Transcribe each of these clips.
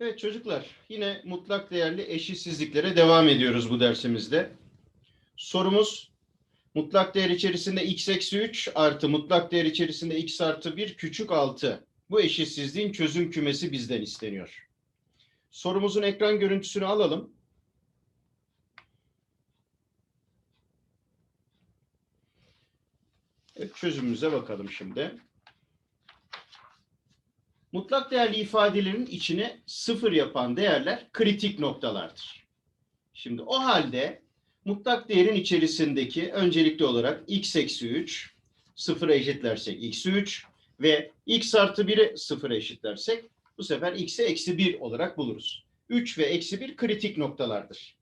Evet çocuklar, yine mutlak değerli eşitsizliklere devam ediyoruz bu dersimizde. Sorumuz mutlak değer içerisinde x eksi 3 artı mutlak değer içerisinde x artı 1 küçük 6. Bu eşitsizliğin çözüm kümesi bizden isteniyor. Sorumuzun ekran görüntüsünü alalım. Evet, çözümümüze bakalım şimdi. Mutlak değerli ifadelerin içine sıfır yapan değerler kritik noktalardır. Şimdi o halde mutlak değerin içerisindeki öncelikli olarak x eksi 3 sıfıra eşitlersek x 3 ve x artı 1'i sıfıra eşitlersek bu sefer x'i eksi 1 olarak buluruz. 3 ve eksi 1 kritik noktalardır.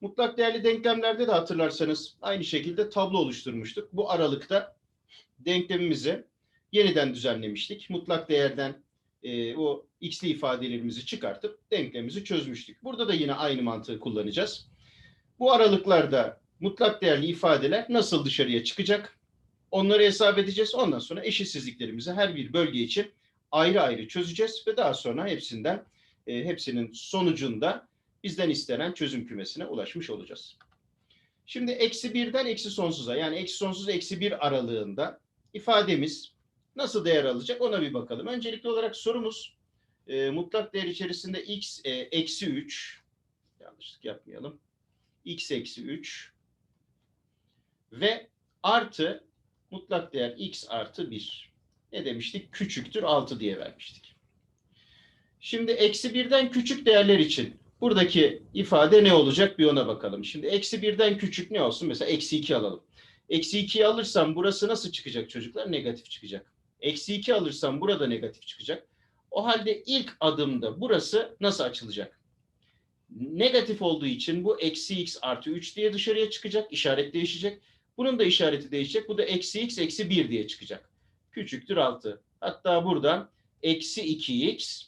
Mutlak değerli denklemlerde de hatırlarsanız aynı şekilde tablo oluşturmuştuk. Bu aralıkta denklemimizi yeniden düzenlemiştik. Mutlak değerden e, o x'li ifadelerimizi çıkartıp denklemimizi çözmüştük. Burada da yine aynı mantığı kullanacağız. Bu aralıklarda mutlak değerli ifadeler nasıl dışarıya çıkacak? Onları hesap edeceğiz. Ondan sonra eşitsizliklerimizi her bir bölge için ayrı ayrı çözeceğiz ve daha sonra hepsinden e, hepsinin sonucunda bizden istenen çözüm kümesine ulaşmış olacağız. Şimdi eksi birden eksi sonsuza yani eksi sonsuz eksi bir aralığında ifademiz nasıl değer alacak ona bir bakalım. Öncelikli olarak sorumuz e, mutlak değer içerisinde x e, eksi 3 yanlışlık yapmayalım. x eksi 3 ve artı mutlak değer x artı 1. Ne demiştik? Küçüktür 6 diye vermiştik. Şimdi eksi birden küçük değerler için buradaki ifade ne olacak bir ona bakalım. Şimdi eksi birden küçük ne olsun? Mesela eksi 2 alalım. Eksi 2'yi alırsam burası nasıl çıkacak çocuklar? Negatif çıkacak. Eksi 2 alırsam burada negatif çıkacak. O halde ilk adımda burası nasıl açılacak? Negatif olduğu için bu eksi x artı 3 diye dışarıya çıkacak. İşaret değişecek. Bunun da işareti değişecek. Bu da eksi x eksi 1 diye çıkacak. Küçüktür 6. Hatta buradan eksi 2x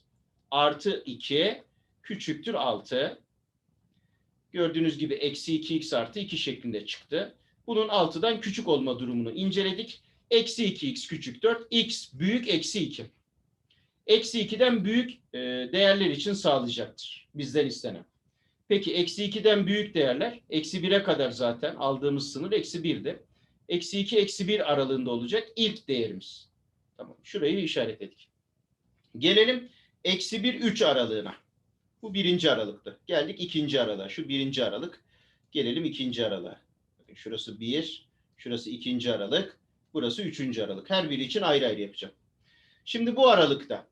artı 2 küçüktür 6. Gördüğünüz gibi eksi 2x artı 2 şeklinde çıktı. Bunun 6'dan küçük olma durumunu inceledik. Eksi 2x küçük 4, x büyük eksi 2. Eksi 2'den büyük e, değerler için sağlayacaktır. Bizden istenen. Peki eksi 2'den büyük değerler, eksi 1'e kadar zaten aldığımız sınır eksi 1'di. Eksi 2, eksi 1 aralığında olacak ilk değerimiz. Tamam, şurayı işaretledik. Gelelim eksi 1, 3 aralığına. Bu birinci aralıktı. Geldik ikinci aralığa. Şu birinci aralık. Gelelim ikinci aralığa. Şurası 1, şurası ikinci aralık. Burası üçüncü aralık. Her biri için ayrı ayrı yapacağım. Şimdi bu aralıkta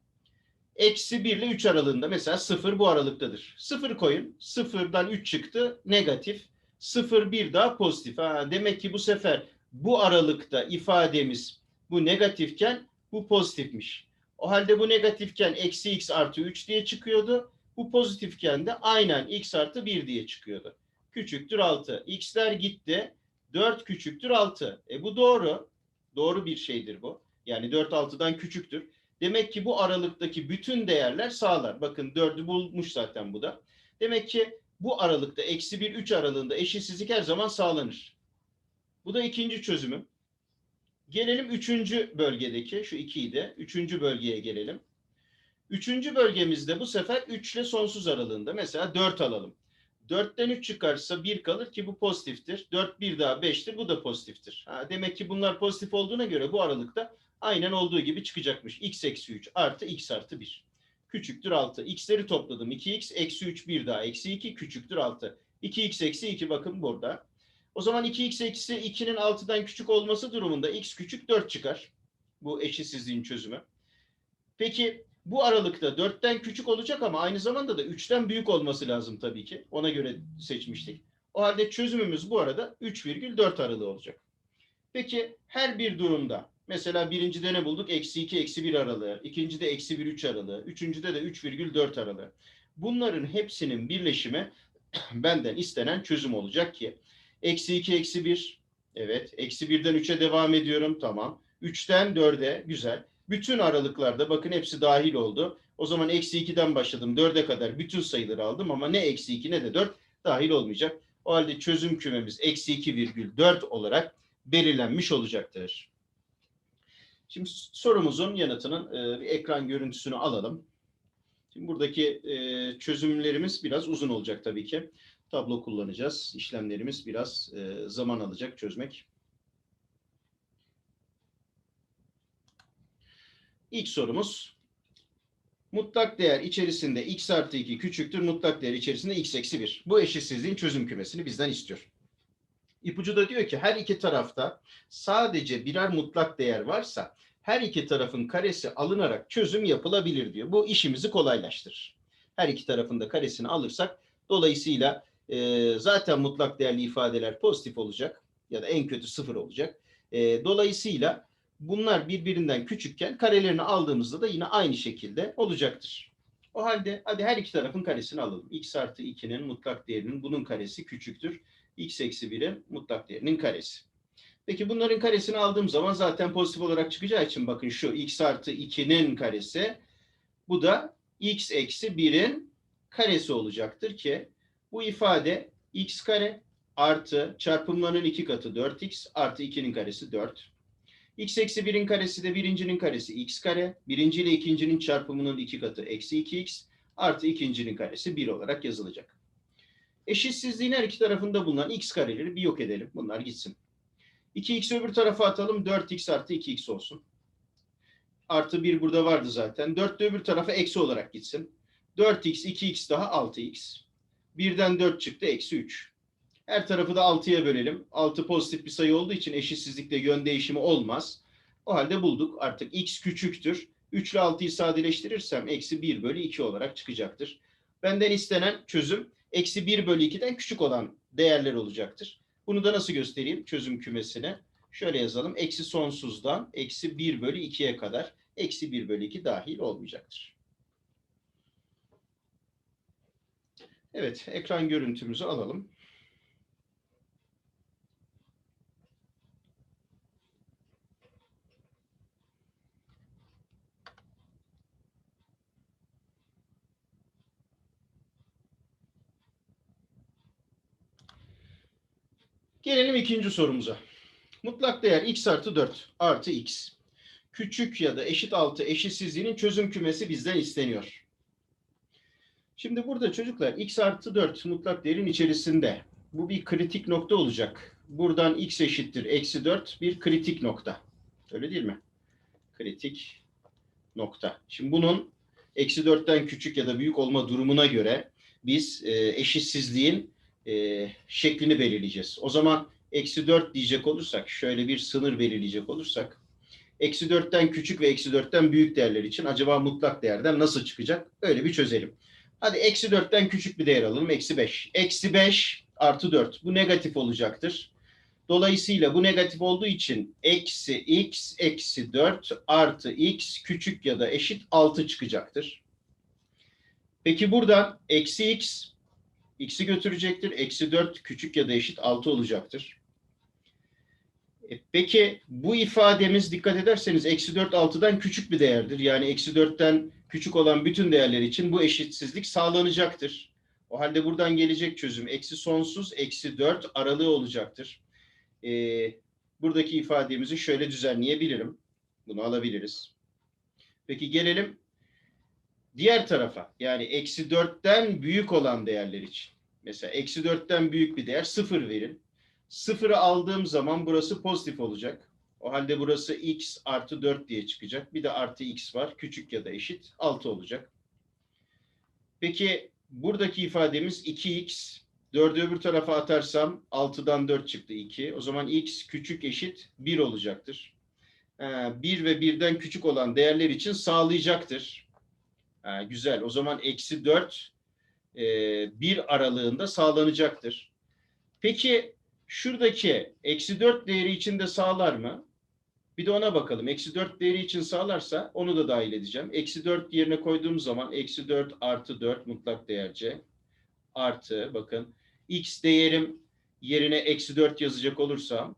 eksi 1 ile 3 aralığında mesela 0 bu aralıktadır. 0 koyun. 0'dan 3 çıktı negatif. 0 1 daha pozitif. Ha, demek ki bu sefer bu aralıkta ifademiz bu negatifken bu pozitifmiş. O halde bu negatifken eksi x artı 3 diye çıkıyordu. Bu pozitifken de aynen x artı 1 diye çıkıyordu. Küçüktür 6. X'ler gitti. 4 küçüktür 6. E bu doğru. Doğru bir şeydir bu. Yani 4 6'dan küçüktür. Demek ki bu aralıktaki bütün değerler sağlar. Bakın 4'ü bulmuş zaten bu da. Demek ki bu aralıkta eksi 1 3 aralığında eşitsizlik her zaman sağlanır. Bu da ikinci çözümü. Gelelim üçüncü bölgedeki şu 2'yi de üçüncü bölgeye gelelim. Üçüncü bölgemizde bu sefer 3 ile sonsuz aralığında. Mesela 4 alalım. 4'ten 3 çıkarsa 1 kalır ki bu pozitiftir. 4 bir daha 5'tir bu da pozitiftir. Ha, demek ki bunlar pozitif olduğuna göre bu aralıkta aynen olduğu gibi çıkacakmış. x eksi 3 artı x artı 1. Küçüktür 6. x'leri topladım. 2x eksi 3 bir daha eksi 2 küçüktür 6. 2x eksi 2 bakın burada. O zaman 2x eksi 2'nin 6'dan küçük olması durumunda x küçük 4 çıkar. Bu eşitsizliğin çözümü. Peki bu aralıkta 4'ten küçük olacak ama aynı zamanda da 3'ten büyük olması lazım tabii ki. Ona göre seçmiştik. O halde çözümümüz bu arada 3,4 aralığı olacak. Peki her bir durumda mesela birincide ne bulduk? Eksi 2, eksi 1 aralığı. ikincide eksi 1, 3 aralığı. Üçüncüde de 3,4 aralığı. Bunların hepsinin birleşimi benden istenen çözüm olacak ki eksi 2, eksi 1 evet. Eksi 1'den 3'e devam ediyorum. Tamam. 3'ten 4'e güzel. Bütün aralıklarda bakın hepsi dahil oldu. O zaman eksi 2'den başladım. 4'e kadar bütün sayıları aldım ama ne eksi 2 ne de 4 dahil olmayacak. O halde çözüm kümemiz eksi 2,4 olarak belirlenmiş olacaktır. Şimdi sorumuzun yanıtının e, bir ekran görüntüsünü alalım. Şimdi buradaki e, çözümlerimiz biraz uzun olacak tabii ki. Tablo kullanacağız. İşlemlerimiz biraz e, zaman alacak çözmek. İlk sorumuz mutlak değer içerisinde x artı 2 küçüktür mutlak değer içerisinde x eksi 1. Bu eşitsizliğin çözüm kümesini bizden istiyor. İpucu da diyor ki her iki tarafta sadece birer mutlak değer varsa her iki tarafın karesi alınarak çözüm yapılabilir diyor. Bu işimizi kolaylaştırır. Her iki tarafın da karesini alırsak dolayısıyla e, zaten mutlak değerli ifadeler pozitif olacak ya da en kötü sıfır olacak. E, dolayısıyla bunlar birbirinden küçükken karelerini aldığımızda da yine aynı şekilde olacaktır. O halde hadi her iki tarafın karesini alalım. x artı 2'nin mutlak değerinin bunun karesi küçüktür. x eksi 1'in mutlak değerinin karesi. Peki bunların karesini aldığım zaman zaten pozitif olarak çıkacağı için bakın şu x artı 2'nin karesi bu da x eksi 1'in karesi olacaktır ki bu ifade x kare artı çarpımlarının iki katı 4x artı 2'nin karesi 4. x eksi 1'in karesi de birincinin karesi x kare. Birinci ile ikincinin çarpımının iki katı eksi 2x artı ikincinin karesi 1 olarak yazılacak. Eşitsizliğin her iki tarafında bulunan x kareleri bir yok edelim. Bunlar gitsin. 2x öbür tarafa atalım. 4x artı 2x olsun. Artı 1 burada vardı zaten. 4 de öbür tarafa eksi olarak gitsin. 4x, 2x daha 6x. 1'den 4 çıktı. Eksi 3. Her tarafı da 6'ya bölelim. 6 pozitif bir sayı olduğu için eşitsizlikte yön değişimi olmaz. O halde bulduk. Artık x küçüktür. 3 ile 6'yı sadeleştirirsem eksi 1 bölü 2 olarak çıkacaktır. Benden istenen çözüm eksi 1 bölü 2'den küçük olan değerler olacaktır. Bunu da nasıl göstereyim çözüm kümesine? Şöyle yazalım. Eksi sonsuzdan eksi 1 bölü 2'ye kadar eksi 1 bölü 2 dahil olmayacaktır. Evet, ekran görüntümüzü alalım. Gelelim ikinci sorumuza. Mutlak değer x artı 4 artı x. Küçük ya da eşit altı eşitsizliğinin çözüm kümesi bizden isteniyor. Şimdi burada çocuklar x artı 4 mutlak değerin içerisinde. Bu bir kritik nokta olacak. Buradan x eşittir eksi 4 bir kritik nokta. Öyle değil mi? Kritik nokta. Şimdi bunun eksi 4'ten küçük ya da büyük olma durumuna göre biz e, eşitsizliğin e, şeklini belirleyeceğiz. O zaman eksi 4 diyecek olursak, şöyle bir sınır belirleyecek olursak, eksi 4'ten küçük ve eksi 4'ten büyük değerler için acaba mutlak değerden nasıl çıkacak? Öyle bir çözelim. Hadi eksi 4'ten küçük bir değer alalım. Eksi 5. Eksi 5 artı 4. Bu negatif olacaktır. Dolayısıyla bu negatif olduğu için eksi x eksi 4 artı x küçük ya da eşit 6 çıkacaktır. Peki buradan eksi x x'i götürecektir. Eksi 4 küçük ya da eşit 6 olacaktır. E, peki bu ifademiz dikkat ederseniz eksi 4 6'dan küçük bir değerdir. Yani eksi 4'ten küçük olan bütün değerler için bu eşitsizlik sağlanacaktır. O halde buradan gelecek çözüm eksi sonsuz eksi 4 aralığı olacaktır. Ee, buradaki ifademizi şöyle düzenleyebilirim. Bunu alabiliriz. Peki gelelim diğer tarafa. Yani eksi 4'ten büyük olan değerler için. Mesela eksi 4'ten büyük bir değer 0 verin. 0'ı aldığım zaman burası pozitif olacak. O halde burası x artı 4 diye çıkacak. Bir de artı x var. Küçük ya da eşit 6 olacak. Peki buradaki ifademiz 2x. 4'ü öbür tarafa atarsam 6'dan 4 çıktı 2. O zaman x küçük eşit 1 olacaktır. 1 ve 1'den küçük olan değerler için sağlayacaktır. Güzel. O zaman eksi 4 1 aralığında sağlanacaktır. Peki şuradaki eksi 4 değeri için de sağlar mı? Bir de ona bakalım. Eksi 4 değeri için sağlarsa onu da dahil edeceğim. Eksi 4 yerine koyduğum zaman eksi 4 artı 4 mutlak değerce artı bakın x değerim yerine eksi 4 yazacak olursam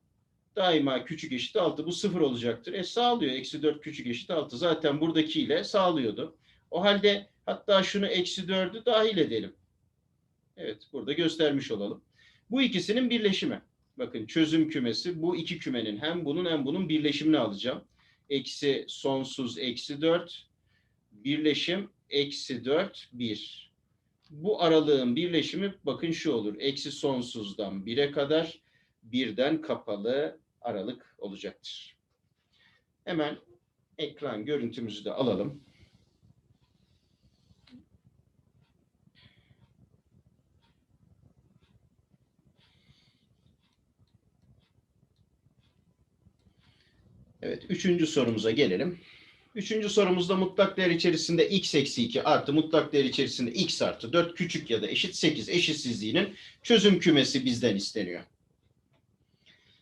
daima küçük eşit 6 bu sıfır olacaktır. E sağlıyor. Eksi 4 küçük eşit 6 zaten buradakiyle sağlıyordu. O halde hatta şunu eksi 4'ü dahil edelim. Evet burada göstermiş olalım. Bu ikisinin birleşimi. Bakın çözüm kümesi bu iki kümenin hem bunun hem bunun birleşimini alacağım. Eksi sonsuz eksi 4 birleşim eksi 4, 1. Bu aralığın birleşimi bakın şu olur. Eksi sonsuzdan 1'e kadar birden kapalı aralık olacaktır. Hemen ekran görüntümüzü de alalım. Evet, üçüncü sorumuza gelelim. Üçüncü sorumuzda mutlak değer içerisinde x eksi 2 artı mutlak değer içerisinde x artı 4 küçük ya da eşit 8 eşitsizliğinin çözüm kümesi bizden isteniyor.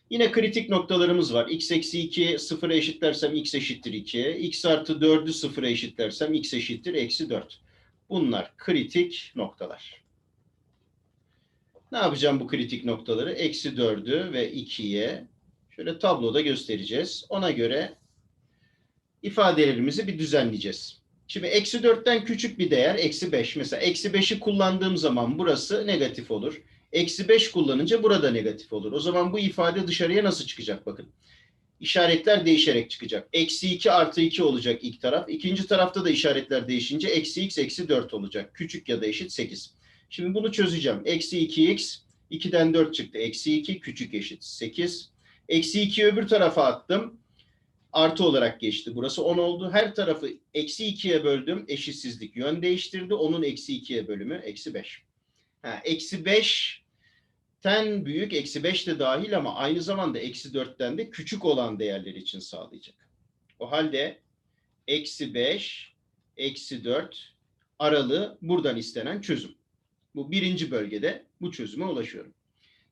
Yine kritik noktalarımız var. x eksi 2 sıfıra eşitlersem x eşittir 2. x artı 4'ü sıfıra eşitlersem x eşittir eksi 4. Bunlar kritik noktalar. Ne yapacağım bu kritik noktaları? Eksi 4'ü ve 2'ye şöyle tabloda göstereceğiz. Ona göre ifadelerimizi bir düzenleyeceğiz. Şimdi eksi 4'ten küçük bir değer eksi 5. Mesela eksi 5'i kullandığım zaman burası negatif olur. Eksi 5 kullanınca burada negatif olur. O zaman bu ifade dışarıya nasıl çıkacak bakın. İşaretler değişerek çıkacak. Eksi 2 artı 2 olacak ilk taraf. İkinci tarafta da işaretler değişince eksi x eksi 4 olacak. Küçük ya da eşit 8. Şimdi bunu çözeceğim. Eksi 2x 2'den 4 çıktı. Eksi 2 küçük eşit 8. Eksi 2'yi öbür tarafa attım. Artı olarak geçti. Burası 10 oldu. Her tarafı eksi 2'ye böldüm. Eşitsizlik yön değiştirdi. Onun eksi 2'ye bölümü eksi 5. Ha, eksi 5'ten büyük eksi 5 de dahil ama aynı zamanda eksi 4'ten de küçük olan değerler için sağlayacak. O halde eksi 5, eksi 4 aralığı buradan istenen çözüm. Bu birinci bölgede bu çözüme ulaşıyorum.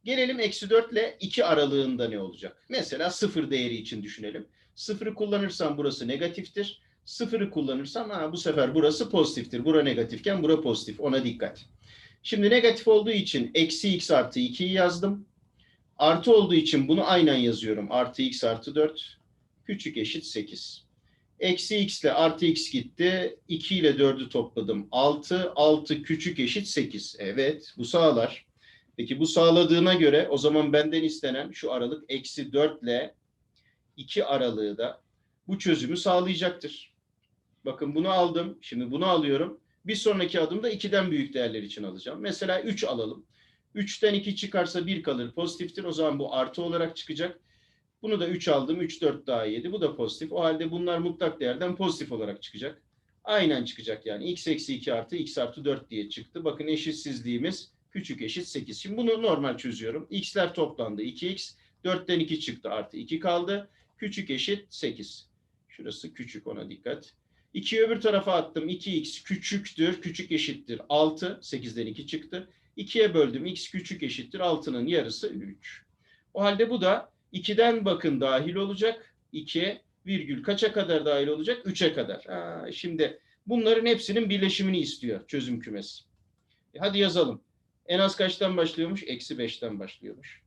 Gelelim eksi 4 ile 2 aralığında ne olacak? Mesela sıfır değeri için düşünelim. Sıfırı kullanırsam burası negatiftir. Sıfırı kullanırsam ha, bu sefer burası pozitiftir. Bura negatifken bura pozitif. Ona dikkat. Şimdi negatif olduğu için eksi x artı 2'yi yazdım. Artı olduğu için bunu aynen yazıyorum. Artı x artı 4 küçük eşit 8. Eksi x ile artı x gitti. 2 ile 4'ü topladım. 6. 6 küçük eşit 8. Evet bu sağlar. Peki bu sağladığına göre o zaman benden istenen şu aralık eksi 4 ile 2 aralığı da bu çözümü sağlayacaktır. Bakın bunu aldım. Şimdi bunu alıyorum. Bir sonraki adımda 2'den büyük değerler için alacağım. Mesela 3 alalım. 3'ten 2 çıkarsa 1 kalır pozitiftir. O zaman bu artı olarak çıkacak. Bunu da 3 aldım. 3, 4 daha 7. Bu da pozitif. O halde bunlar mutlak değerden pozitif olarak çıkacak. Aynen çıkacak yani. x eksi 2 artı x artı 4 diye çıktı. Bakın eşitsizliğimiz küçük eşit 8. Şimdi bunu normal çözüyorum. x'ler toplandı. 2x. 4'ten 2 çıktı artı 2 kaldı. Küçük eşit 8. Şurası küçük ona dikkat. 2'yi öbür tarafa attım. 2x küçüktür. Küçük eşittir 6. 8'den 2 çıktı. 2'ye böldüm. x küçük eşittir 6'nın yarısı 3. O halde bu da 2'den bakın dahil olacak. 2'ye virgül kaça kadar dahil olacak? 3'e kadar. Ha, şimdi bunların hepsinin birleşimini istiyor çözüm kümesi. E hadi yazalım. En az kaçtan başlıyormuş? Eksi 5'ten başlıyormuş.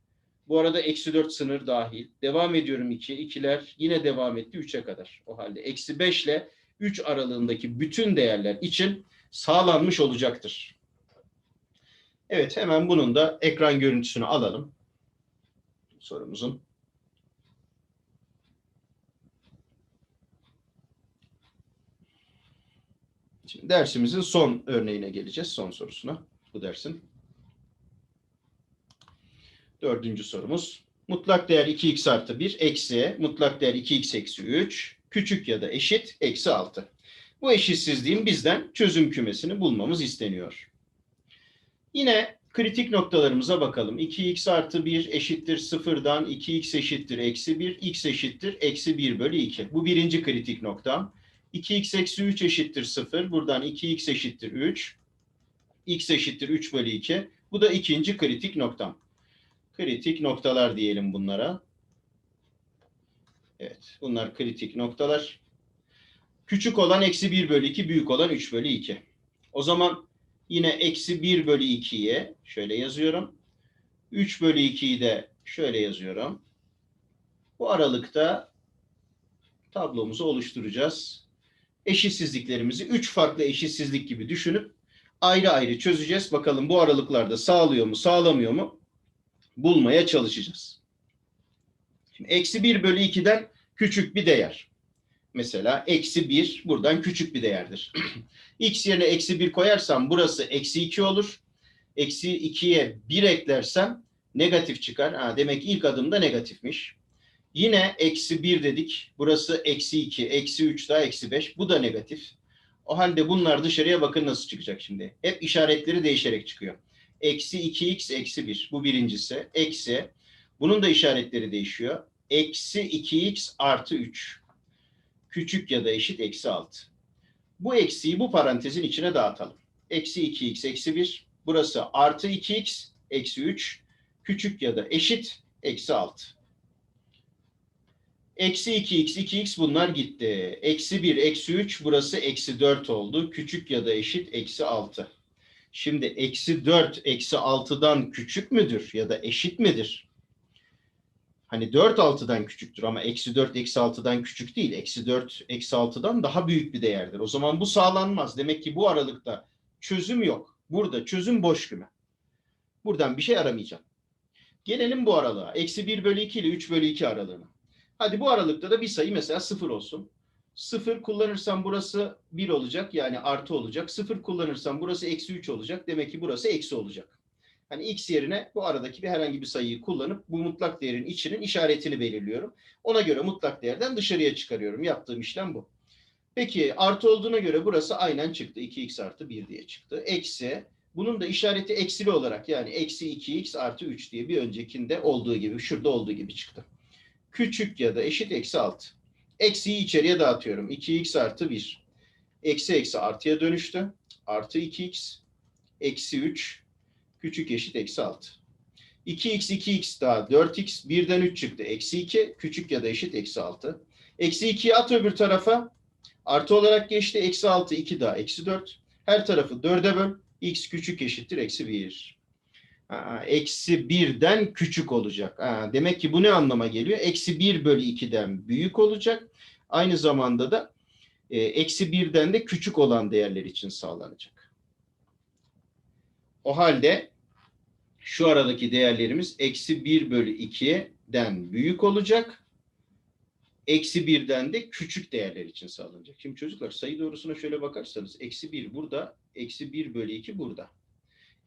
Bu arada eksi 4 sınır dahil. Devam ediyorum 2. İki. İkiler yine devam etti 3'e kadar. O halde eksi 5 ile 3 aralığındaki bütün değerler için sağlanmış olacaktır. Evet hemen bunun da ekran görüntüsünü alalım. Sorumuzun. Şimdi dersimizin son örneğine geleceğiz. Son sorusuna bu dersin. Dördüncü sorumuz. Mutlak değer 2x artı 1 eksi mutlak değer 2x eksi 3 küçük ya da eşit eksi 6. Bu eşitsizliğin bizden çözüm kümesini bulmamız isteniyor. Yine kritik noktalarımıza bakalım. 2x artı 1 eşittir 0'dan 2x eşittir eksi 1, x eşittir eksi 1 bölü 2. Bu birinci kritik noktam. 2x eksi 3 eşittir 0. Buradan 2x eşittir 3. x eşittir 3 bölü 2. Bu da ikinci kritik noktam. Kritik noktalar diyelim bunlara. Evet, bunlar kritik noktalar. Küçük olan eksi 1 bölü 2, büyük olan 3 bölü 2. O zaman yine eksi 1 bölü 2'ye şöyle yazıyorum. 3 bölü 2'yi de şöyle yazıyorum. Bu aralıkta tablomuzu oluşturacağız. Eşitsizliklerimizi 3 farklı eşitsizlik gibi düşünüp ayrı ayrı çözeceğiz. Bakalım bu aralıklarda sağlıyor mu, sağlamıyor mu? Bulmaya çalışacağız. Şimdi eksi 1 bölü 2'den küçük bir değer. mesela eksi 1 buradan küçük bir değerdir. x yerine eksi 1 koyarsam burası eksi 2 olur. Eksi 2'ye 1 eklersem negatif çıkar. Ha, demek ilk adımda negatifmiş. Yine eksi 1 dedik. Burası eksi 2, eksi 3 daha eksi 5. Bu da negatif. O halde bunlar dışarıya bakın nasıl çıkacak şimdi. Hep işaretleri değişerek çıkıyor. Eksi 2x eksi 1. Bu birincisi. Eksi. Bunun da işaretleri değişiyor. Eksi 2x artı 3. Küçük ya da eşit eksi 6. Bu eksiyi bu parantezin içine dağıtalım. Eksi 2x eksi 1. Burası artı 2x eksi 3. Küçük ya da eşit eksi 6. Eksi 2x, 2x bunlar gitti. Eksi 1, eksi 3 burası eksi 4 oldu. Küçük ya da eşit eksi 6. Şimdi eksi 4, eksi 6'dan küçük müdür ya da eşit midir? Hani 4 6'dan küçüktür ama eksi 4 eksi 6'dan küçük değil. Eksi 4 eksi 6'dan daha büyük bir değerdir. O zaman bu sağlanmaz. Demek ki bu aralıkta çözüm yok. Burada çözüm boş küme. Buradan bir şey aramayacağım. Gelelim bu aralığa. Eksi 1 bölü 2 ile 3 bölü 2 aralığına. Hadi bu aralıkta da bir sayı mesela 0 olsun. 0 kullanırsam burası 1 olacak yani artı olacak. 0 kullanırsam burası eksi 3 olacak. Demek ki burası eksi olacak. Hani x yerine bu aradaki bir herhangi bir sayıyı kullanıp bu mutlak değerin içinin işaretini belirliyorum. Ona göre mutlak değerden dışarıya çıkarıyorum. Yaptığım işlem bu. Peki artı olduğuna göre burası aynen çıktı. 2x artı 1 diye çıktı. Eksi bunun da işareti eksili olarak yani eksi 2x artı 3 diye bir öncekinde olduğu gibi şurada olduğu gibi çıktı. Küçük ya da eşit eksi 6. Eksiyi içeriye dağıtıyorum. 2x artı 1. Eksi eksi artıya dönüştü. Artı 2x. Eksi 3. Küçük eşit eksi 6. 2x 2x daha 4x. 1'den 3 çıktı. Eksi 2. Küçük ya da eşit eksi 6. Eksi 2'yi at öbür tarafa. Artı olarak geçti. Eksi 6 2 daha eksi 4. Her tarafı 4'e böl. x küçük eşittir eksi 1. Eksi 1'den küçük olacak. Ha, demek ki bu ne anlama geliyor? Eksi 1 bölü 2'den büyük olacak. Aynı zamanda da e, eksi 1'den de küçük olan değerler için sağlanacak. O halde şu aradaki değerlerimiz eksi 1 bölü 2'den büyük olacak. Eksi 1'den de küçük değerler için sağlanacak. Şimdi çocuklar sayı doğrusuna şöyle bakarsanız eksi 1 burada, eksi 1 bölü 2 burada.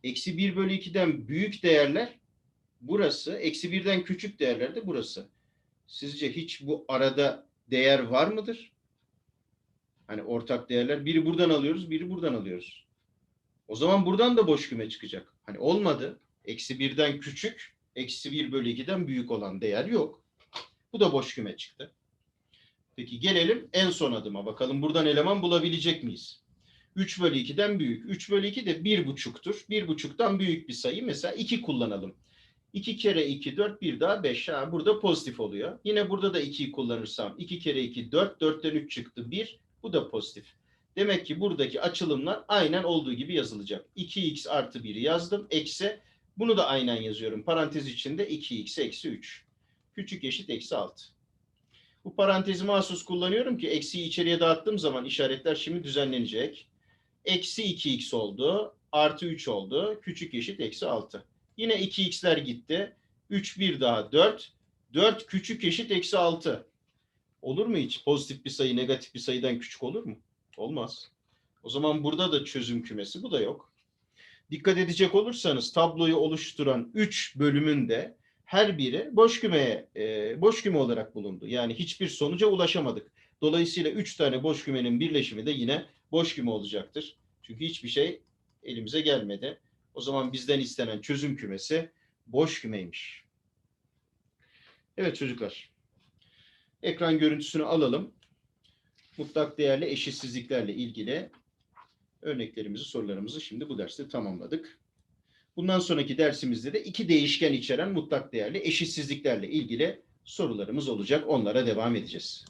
Eksi 1 bölü 2'den büyük değerler burası, eksi 1'den küçük değerler de burası. Sizce hiç bu arada değer var mıdır? Hani ortak değerler biri buradan alıyoruz, biri buradan alıyoruz. O zaman buradan da boş küme çıkacak. Hani olmadı. Eksi 1'den küçük, eksi 1 bölü 2'den büyük olan değer yok. Bu da boş küme çıktı. Peki gelelim en son adıma. Bakalım buradan eleman bulabilecek miyiz? 3 bölü 2'den büyük. 3 bölü 2 de 1,5'tur. 1,5'tan büyük bir sayı. Mesela 2 kullanalım. 2 kere 2 4 bir daha 5. Ha, burada pozitif oluyor. Yine burada da 2'yi kullanırsam 2 kere 2 4 4'ten 3 çıktı 1. Bu da pozitif. Demek ki buradaki açılımlar aynen olduğu gibi yazılacak. 2x artı 1'i yazdım. Eksi bunu da aynen yazıyorum. Parantez içinde 2x eksi 3. Küçük eşit eksi 6. Bu parantezi mahsus kullanıyorum ki eksiyi içeriye dağıttığım zaman işaretler şimdi düzenlenecek. Eksi 2x oldu. Artı 3 oldu. Küçük eşit eksi 6. Yine 2x'ler gitti. 3 bir daha 4. 4 küçük eşit eksi 6. Olur mu hiç? Pozitif bir sayı negatif bir sayıdan küçük olur mu? Olmaz. O zaman burada da çözüm kümesi. Bu da yok. Dikkat edecek olursanız tabloyu oluşturan 3 bölümün de her biri boş kümeye boş küme olarak bulundu. Yani hiçbir sonuca ulaşamadık. Dolayısıyla 3 tane boş kümenin birleşimi de yine boş küme olacaktır. Çünkü hiçbir şey elimize gelmedi. O zaman bizden istenen çözüm kümesi boş kümeymiş. Evet çocuklar. Ekran görüntüsünü alalım. Mutlak değerli eşitsizliklerle ilgili örneklerimizi, sorularımızı şimdi bu derste tamamladık. Bundan sonraki dersimizde de iki değişken içeren mutlak değerli eşitsizliklerle ilgili sorularımız olacak. Onlara devam edeceğiz.